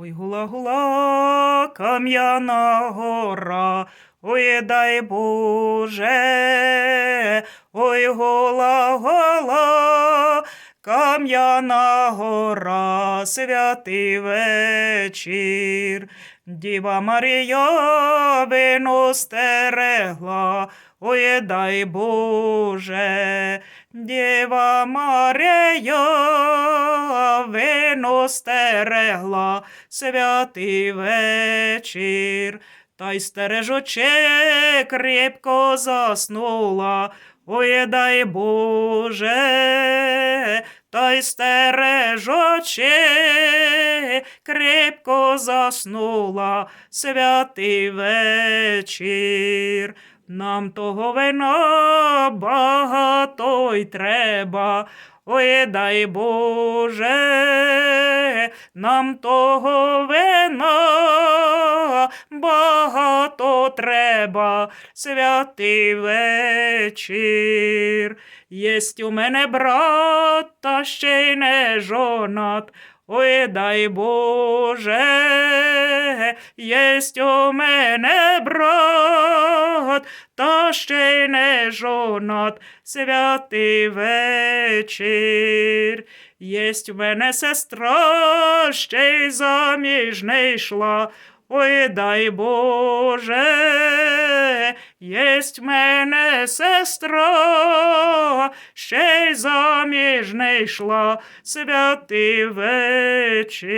Ой, гула, гула, кам'яна гора, ой, дай Боже, ой, гула, гула, кам'яна гора, святий вечір. Діва Марія вино стерегла, ой, дай Боже, Діва Марія вино стерегла, святий вечір, та й стережоче крепко заснула, ой, дай Боже, та й стережоче крепко заснула, святий вечір. Нам того вина багато й треба, ой, дай Боже, нам того вина багато треба, святий вечір. Єсть у мене брат, та ще й не жонат, ой, дай Боже, єсть у мене брат, та ще й не жонат, святий вечір. Єсть в мене сестра, ще й заміж не йшла, ой, дай Боже, єсть мене сестра, ще й заміж не йшла, святий вечір.